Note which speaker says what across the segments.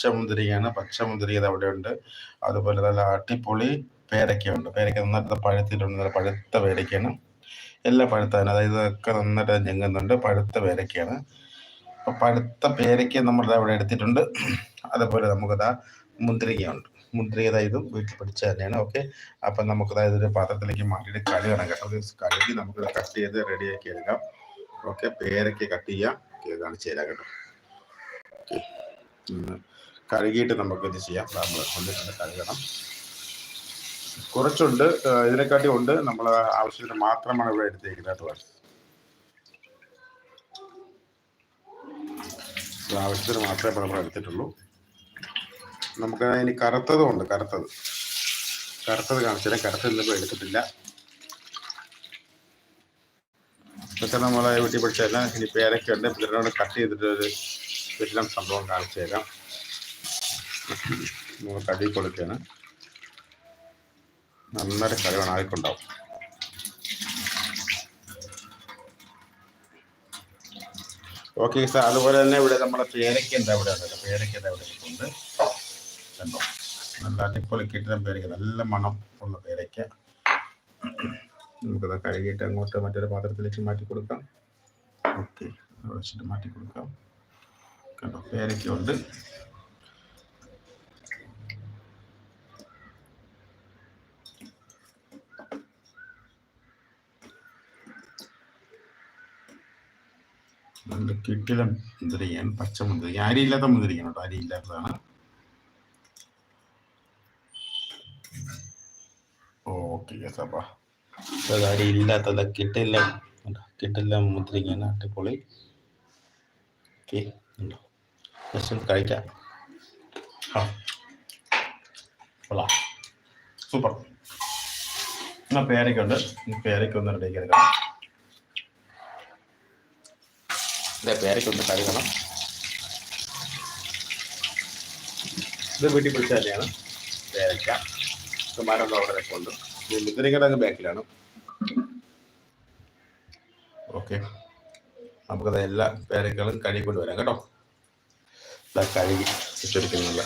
Speaker 1: പച്ചമുന്തിരിയാണ്. പച്ചമുന്തിരി അവിടെ ഉണ്ട് അതുപോലെ നല്ല അട്ടിപ്പൊളി പേരയ്ക്കുണ്ട് പേരക്ക നന്നായിട്ട് പഴുത്തിട്ടുണ്ട്. നല്ല പഴുത്ത പേരയ്ക്കാണ് എല്ലാ പഴുത്താണ് അതായത് ഇതൊക്കെ നന്നായിട്ട് ഞെങ്ങുന്നുണ്ട്. പഴുത്ത പേരയ്ക്കാണ് അപ്പൊ പഴുത്ത പേരക്ക നമ്മൾ അവിടെ എടുത്തിട്ടുണ്ട്. അതുപോലെ നമുക്കതാ മുന്തിരിങ്ങയുണ്ട്. മുന്തിരി ഇതും വീട്ടിൽ പിടിച്ച തന്നെയാണ്. ഓക്കെ. അപ്പം നമുക്ക് അതായത് ഒരു പാത്രത്തിലേക്ക് മാറ്റിയിട്ട് കഴുകണം കേട്ടോ. കഴുകി നമുക്ക് കട്ട് ചെയ്ത് റെഡിയാക്കി എടുക്കാം. ഓക്കെ. പേരയ്ക്ക് കട്ട് ചെയ്യാം. കാണിച്ചു തരാം കേട്ടോ. ഓക്കെ. കഴുകിയിട്ട് നമുക്ക് ഇത് ചെയ്യാം നമ്മൾ കൊണ്ടിട്ടുണ്ട് കഴുകണം. കുറച്ചുണ്ട് ഇതിനെക്കാട്ടി ഉണ്ട്. നമ്മൾ ആവശ്യത്തിന് മാത്രമാണ് ഇവിടെ എടുത്തേക്കുന്നത് ആവശ്യത്തിന് മാത്രമേ നമ്മൾ എടുത്തിട്ടുള്ളൂ. നമുക്ക് ഇനി കറുത്തതും ഉണ്ട് കറുത്തത്. കറുത്തത് കാണിച്ചാൽ കറുത്തത് ഇന്നിപ്പോൾ എടുത്തിട്ടില്ല. ഇതൊക്കെ നമ്മളെ വീട്ടിൽ പഠിച്ചതല്ല ഇനി പേരൊക്കെ ഉണ്ട് ഇതിനോട് കട്ട് ചെയ്തിട്ടൊരു ഒരു സംഭവം കാണിച്ചു തരാം. നമ്മൾ കടി കൊടുക്കുകയാണ് നന്നായിട്ട് കറി ആയിക്കൊണ്ടാവും ഓക്കെ സാർ അതുപോലെ തന്നെ ഇവിടെ നമ്മുടെ പേരയ്ക്ക എന്താ ഇവിടെ? ഉണ്ട് പേരയ്ക്ക എന്താ ഇവിടെ ഉണ്ട് കണ്ടോ? നല്ല അടിപൊളി കിട്ടുന്ന പേരയ്ക്ക നല്ല മണം ഉള്ള പേരയ്ക്ക. നമുക്കത് കഴുകിയിട്ട് അങ്ങോട്ട് മറ്റൊരു പാത്രത്തിലേക്ക് മാറ്റി കൊടുക്കാം. ഓക്കെ വെച്ചിട്ട് മാറ്റി കൊടുക്കാം. കണ്ടോ? പേരയ്ക്ക ഉണ്ട്. നല്ല മുന്തിരി ഞാൻ പച്ച മുന്തിരി അരിയില്ലാത്ത മുന്തിരിങ്ങ കേട്ടോ. അരിയില്ലാത്തതാണ് ഓക്കെ യെസ് അപ്പാ. അരിയില്ലാത്തത് കിട്ടില്ല. കിട്ടില്ല മുന്തിരിക്കാണ് അടിപൊളി. ഓക്കെ കഴിക്കാം. സൂപ്പർ. എന്നാ പേരയ്ക്കുണ്ട് പേരയ്ക്ക് പേരയ്ക്ക ഒന്ന് റെഡിയാക്കി എടുക്കാം. ഇതേ പേരയ്ക്ക് ഒന്ന് കഴുകണം. ഇത് വീട്ടിൽ പിടിച്ച തന്നെയാണ്. പേരയ്ക്ക മരം അവിടെ ഉണ്ട് മുദ്രികയുടെ അങ്ങ് ബാക്കിലാണ്. ഓക്കെ. നമുക്കത് എല്ലാ പേരയ്ക്കളും കഴുകി കൊണ്ടുവരാം കേട്ടോ. ഇതാ കഴുകി വെച്ചെടുക്കുന്നില്ല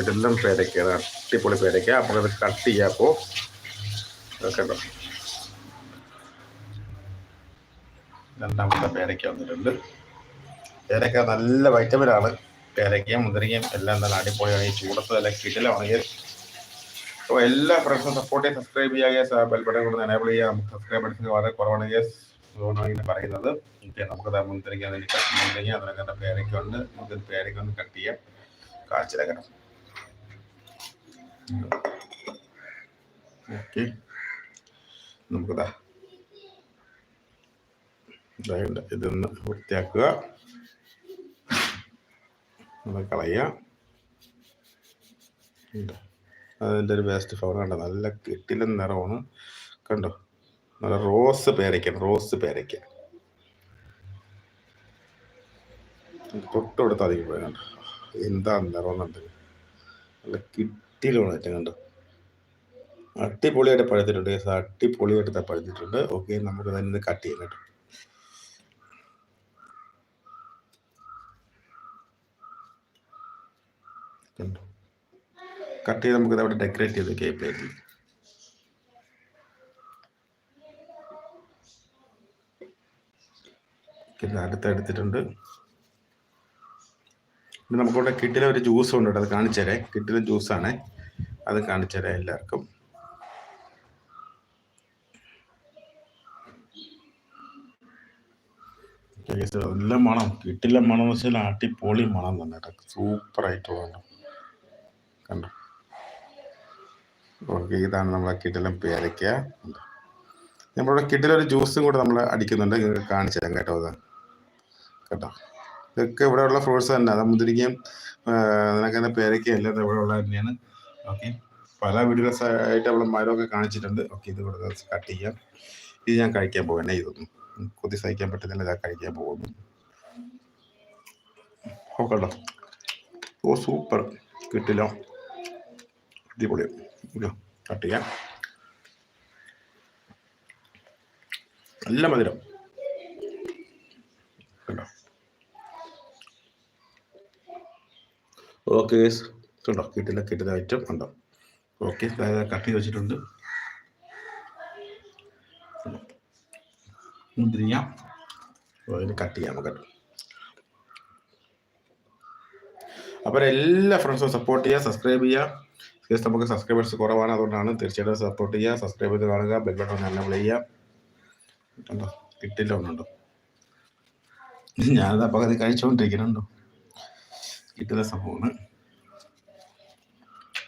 Speaker 1: ഇതെല്ലാം പേരയ്ക്ക അടിപൊളി പേരയ്ക്ക നമുക്കത് കട്ട് ചെയ്യാപ്പോ കേട്ടോ രണ്ടാമത്തെ പേരയ്ക്ക വന്നിട്ടുണ്ട്. പേരയ്ക്ക നല്ല വൈറ്റമിനാണ് പേരയ്ക്കയും മുന്തിരിക്കയും എല്ലാം നല്ല അടിപൊളിയാണ്. ഈ ചൂടത്ത് നല്ല കിടിലാണെങ്കിൽ അപ്പോൾ എല്ലാ ഫ്രണ്ട്സും സപ്പോർട്ട് ചെയ്യാൻ സബ്സ്ക്രൈബ് ചെയ്യുക. ബെൽ ബട്ടൺ കൊണ്ട് എനേബിൾ ചെയ്യുക. നമുക്ക് സബ്സ്ക്രൈബ് സബ്സ്ക്രൈബേഴ്സിന് വളരെ കുറവാണ്. യെസ് അതുകൊണ്ടാണ് ഇങ്ങനെ പറയുന്നത്. നമുക്ക് മുന്തിരിക്ക മുന്തിരിക്ക അതിനൊക്കെ പേരയ്ക്ക ഉണ്ട്. നമുക്ക് പേരയ്ക്ക ഒന്ന് കട്ട് ചെയ്യാം. കാഴ്ചയിലേക്കണം. ഓക്കെ. നമുക്കതാ ഇതൊന്ന് വൃത്തിയാക്കുക. അത് കളയുക. അതിന്റെ ഒരു വേസ്റ്റ് ഫ്ലവർ കണ്ടോ? നല്ല കെട്ടിലും നിറമാണ് കണ്ടോ? നല്ല റോസ് പേരയ്ക്ക റോസ് പേരയ്ക്ക. തൊട്ടുകൊടുത്ത് അധികം പോയി കണ്ടോ? എന്താ നിറം നല്ല കിട്ടിയിലാണ് ഏറ്റവും കണ്ടോ? അടിപൊളിയായിട്ട് പഴുത്തിട്ടുണ്ട്. അടിപൊളിയായിട്ട് പഴുത്തിട്ടുണ്ട്. ഓക്കെ നമുക്ക് തന്നെ കട്ട് ചെയ്യാം കേട്ടോ. കട്ട് ചെയ്ത് നമുക്ക് അവിടെ ഡെക്കറേറ്റ് ചെയ്ത് കേക്ക് പ്ലേറ്റിൽ ഇത് അടുത്തെടുത്തിട്ടുണ്ട് പിന്നെ നമുക്കിവിടെ കിട്ടിലെ ഒരു ജ്യൂസ് ഉണ്ട് അത് കാണിച്ചു തരാം. കിട്ടിലെ ജ്യൂസാണ് അത് കാണിച്ചു എല്ലാവർക്കും. എല്ലാം നല്ല മണം. കിട്ടില്ല മണം എന്ന് വെച്ചാൽ അടിപൊളി മണം തന്നെ കേട്ടോ. സൂപ്പർ ആയിട്ടുള്ള കണ്ടോ? ഓക്കെ ഇതാണ് നമ്മളെ കിഡിലും പേരയ്ക്ക. നമ്മളിവിടെ കിട്ടിലൊരു ജ്യൂസും കൂടെ നമ്മൾ അടിക്കുന്നുണ്ട്. കാണിച്ചു തരാം കേട്ടോ അത്. കേട്ടോ? ഇതൊക്കെ ഇവിടെയുള്ള ഫ്രൂട്ട്സ് തന്നെ. അത് മുന്തിരിക്കയും അതിനൊക്കെ തന്നെ പേരയ്ക്കയും എല്ലാം ഇവിടെ ഉള്ളത് തന്നെയാണ്. ഓക്കെ. പല വീഡിയോസ് ആയിട്ട് നമ്മൾ മരമൊക്കെ കാണിച്ചിട്ടുണ്ട്. ഓക്കെ ഇത് ഇവിടെ കട്ട് ചെയ്യാം. ഇത് ഞാൻ കഴിക്കാൻ പോകുന്നേ ഇതൊന്നും കൊതി സഹിക്കാൻ പറ്റുന്നില്ല. ഇതാ കഴിക്കാൻ പോകുന്നു. ഓക്കെ ഓ സൂപ്പർ. കിട്ടില്ല അടിപൊളി. കട്ട് ചെയ്യാം. നല്ല മധുരം. കണ്ടോ? ഓക്കെ കണ്ടോ? കിട്ടില്ല കിട്ടുന്ന ഐറ്റം ഉണ്ടോ ഓക്കെ കട്ട് ചെയ്ത് വെച്ചിട്ടുണ്ട്. മുന്തിരിങ്ങ. അതിന് കട്ട് ചെയ്യാം നമുക്ക്. അപ്പോൾ എല്ലാ ഫ്രണ്ട്സും സപ്പോർട്ട് ചെയ്യുക സബ്സ്ക്രൈബ് ചെയ്യുക. കേസ് നമുക്ക് സബ്സ്ക്രൈബേഴ്സ് കുറവാണ്. അതുകൊണ്ടാണ് തീർച്ചയായിട്ടും സപ്പോർട്ട് ചെയ്യുക. സബ്സ്ക്രൈബ് ചെയ്ത് കാണുക. ബെൽ ബട്ടൺ എനേബിൾ ചെയ്യുക. കണ്ടോ? കിട്ടില്ല ഒന്നുണ്ടോ? ഞാനത് പകുതി കഴിച്ചുകൊണ്ടിരിക്കുന്നുണ്ടോ കിട്ടുന്ന സംഭവമാണ്.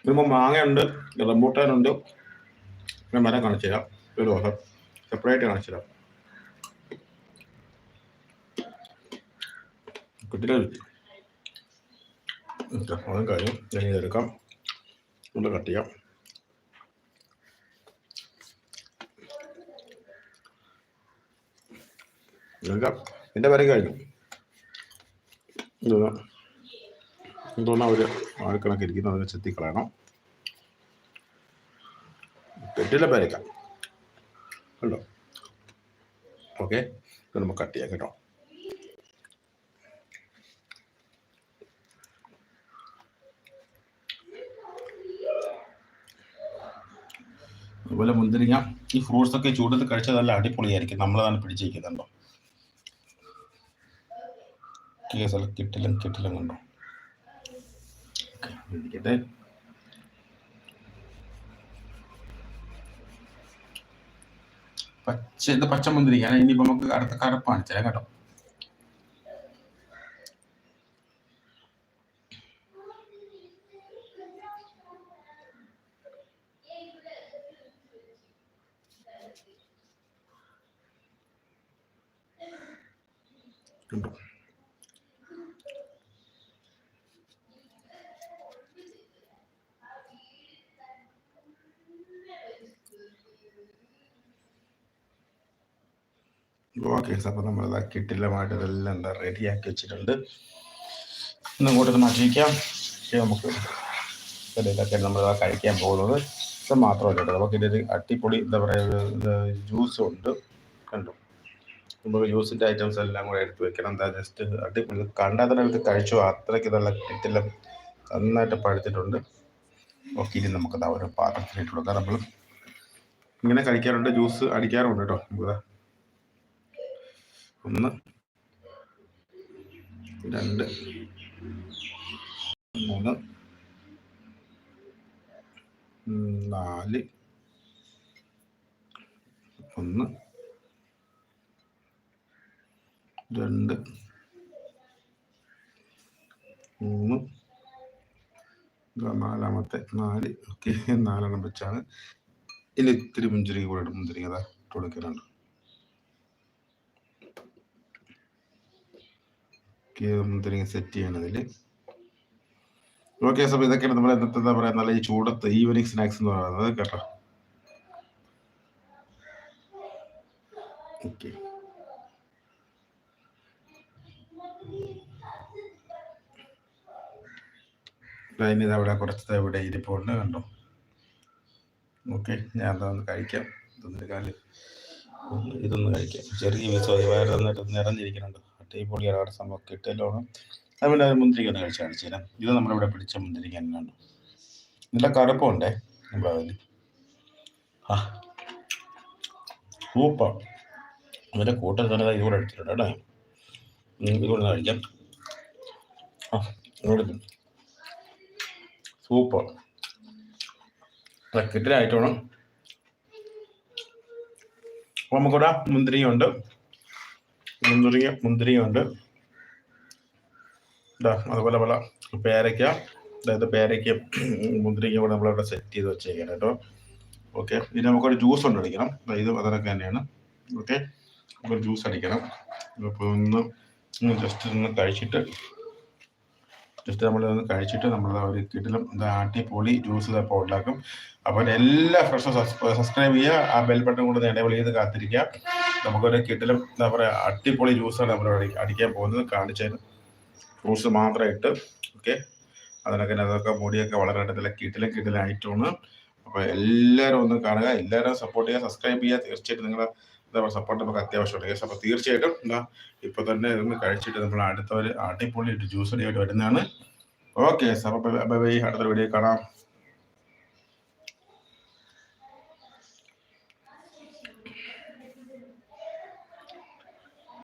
Speaker 1: ഇതിപ്പോൾ മാങ്ങയുണ്ട്. റംബൂട്ടാനുണ്ട്. പിന്നെ മരം കാണിച്ചു തരാം. ഒരു ദിവസം സെപ്പറേറ്റ് കാണിച്ചു തരാം. കിട്ടില്ല അതും കഴിഞ്ഞു. ഞാൻ ഒന്ന് കട്ട് ചെയ്യാം. എന്റെ പേരെ കഴിഞ്ഞു. എന്തോന്നാ ഒരു ആൾക്കണക്ക് ഇരിക്കുന്നു അതിനെ ചെത്തിക്കളയണം. പെറ്റില്ല പേരയ്ക്കാം. കണ്ടോ? ഓക്കെ നമുക്ക് കട്ട് ചെയ്യാം കേട്ടോ. അതുപോലെ മുന്തിരിങ്ങ ഈ ഫ്രൂട്ട്സ് ഒക്കെ ചൂടത്ത് കഴിച്ചാൽ നല്ല അടിപൊളിയായിരിക്കും. നമ്മളതാണ് പിടിച്ചിരിക്കുന്നുണ്ടോ കേസല്ല കിട്ടില്ല കിട്ടില്ല കണ്ടോ? ഇരിക്കട്ടെ. പച്ച ഇത് പച്ച മുന്തിരിങ്ങ. ഇനിയിപ്പോ നമുക്ക് അടുത്ത കറുപ്പാണ്. ചില കേട്ടോ. കണ്ടോ ഓക്കെ അപ്പോൾ നമ്മളത് കിട്ടില്ലമായിട്ട് ഇതെല്ലാം എന്താ റെഡിയാക്കി വെച്ചിട്ടുണ്ട്. ഇന്ന് ഇങ്ങോട്ട് മാറ്റിയിരിക്കാം നമുക്ക് ഇതൊക്കെ നമ്മൾ കഴിക്കാൻ പോകുന്നത്. ഇത് മാത്രമല്ല കേട്ടോ നമുക്ക് ഇതിൽ അട്ടിപ്പൊളി എന്താ പറയുക ജ്യൂസും ഉണ്ട് കണ്ടു? നമുക്ക് ഐറ്റംസ് എല്ലാം കൂടെ എടുത്ത് വെക്കണം. എന്താ ജസ്റ്റ് അടിപൊളി കണ്ടാൽ തന്നെ കഴിച്ചു. അത്രയ്ക്ക് നല്ല കിട്ടില്ല നന്നായിട്ട് പഴുത്തിട്ടുണ്ട് ഓക്കെ ഇനി നമുക്ക് ഒരു പാത്രത്തിലിട്ട് കൊടുക്കാം. നമ്മൾ ഇങ്ങനെ കഴിക്കാറുണ്ട് ജ്യൂസ് അടിക്കാറുണ്ട് കേട്ടോ നമുക്ക് ഒന്ന് രണ്ട് മൂന്ന് നാല് ഒന്ന് രണ്ട്. മൂന്ന്. നാലാമത്തെ. നാല്. ഓക്കെ. നാലെണ്ണം വെച്ചാണ്. ഇനി ഇത്തിരി മുഞ്ചിരി കൂടെ മുന്തിരി ഇട്ട് കൊടുക്കുന്നുണ്ട്. മുന്തിരി സെറ്റ് ചെയ്യണതിൽ ഓക്കെ സാർ ഇതൊക്കെയാണ് നമ്മൾ ഇന്നത്തെ എന്താ പറയുക നല്ല ഈ ചൂടത്ത് ഈവനിങ് സ്നാക്സ് എന്ന് പറയുന്നത് കേട്ടോ ഓക്കെ അതിന് അവിടെ കുറച്ച് ഇവിടെ ഇരിപ്പുണ്ട് കണ്ടോ? ഓക്കെ ഞാൻ അതൊന്ന് കഴിക്കാം. ഇതൊന്നൊരു കാൽ ഇതൊന്ന് കഴിക്കാം. ചെറിയ വിസോ വയറ് തന്നിട്ട് നിറഞ്ഞിരിക്കുന്നുണ്ട്. അടിപൊളിയാണ് അവിടെ സംഭവം. കിട്ടലോണം അതുപോലെ അത് മുന്തിരിക്ക ഒന്ന് കഴിച്ച് കാണിച്ചു തരാം. ഇത് നമ്മളിവിടെ പിടിച്ച മുന്തിരിക്ക തന്നെയാണ് നല്ല കറുപ്പുണ്ടേ നമ്മളതിൽ ആ. സൂപ്പർ. അതിന്റെ കൂട്ടം തന്നെ ഇതുകൂടെ എടുത്തിട്ടുണ്ട് കേട്ടോ. ഇതുകൂടെ കഴിക്കാം. ആ ഇങ്ങോട്ട് സൂപ്പർ വേണം അപ്പോൾ നമുക്കിവിടെ മുന്തിരിയുണ്ട്. മുന്തിരി മുന്തിരിയുണ്ട്. അതുപോലെ പല പേരയ്ക്ക. അതായത് പേരയ്ക്ക മുന്തിരിക്ക കൂടെ നമ്മളിവിടെ സെറ്റ് ചെയ്ത് വെച്ചേക്കാം കേട്ടോ. ഓക്കെ ഇനി നമുക്കൊരു ജ്യൂസ് അടിക്കണം. ഇത് അതൊക്കെ തന്നെയാണ്. ഓക്കെ നമുക്കൊരു ജ്യൂസ് അടിക്കണം. അപ്പോൾ ഒന്ന് ജസ്റ്റ് ഒന്ന് കഴിച്ചിട്ട് ജസ്റ്റ് നമ്മൾ ഒന്ന് കഴിച്ചിട്ട് നമ്മൾ ഒരു കിട്ടിലും പൊളി ജ്യൂസ് ഇപ്പോൾ ഉണ്ടാക്കും. അപ്പോൾ എല്ലാ ഫ്രഷും സബ്സ്ക്രൈബ് ചെയ്യുക. ആ ബെൽ ബട്ടൺ കൊണ്ട് എനേബിൾ ചെയ്ത് കാത്തിരിക്കുക. നമുക്കൊരു കിട്ടിലും എന്താ പറയുക അട്ടിപ്പൊളി ജ്യൂസാണ് നമ്മൾ അടിക്കാൻ പോകുന്നത്. കാണിച്ചതിന് ഫ്രൂട്ട്സ് മാത്രമായിട്ട് ഓക്കെ അതിനൊക്കെ അതൊക്കെ മുടിയൊക്കെ വളരെ നല്ല കിട്ടിലും കിട്ടിലും ഐറ്റമാണ്. അപ്പോൾ എല്ലാവരും ഒന്ന് കാണുക. എല്ലാവരും സപ്പോർട്ട് ചെയ്യുക. സബ്സ്ക്രൈബ് ചെയ്യുക. തീർച്ചയായിട്ടും നിങ്ങളെ പറയുക സപ്പോർട്ട് നമുക്ക് അത്യാവശ്യമുണ്ട് കേസ് അപ്പോൾ തീർച്ചയായിട്ടും എന്താ ഇപ്പോൾ തന്നെ ഇതൊന്ന് കഴിച്ചിട്ട് നമ്മൾ അടുത്ത ഒരു അടിപൊളി ജ്യൂസ് ആയിട്ട് വരുന്നതാണ്. ഓക്കെ അപ്പോൾ ബൈ ബൈ അടുത്തൊരു വീഡിയോ കാണാം.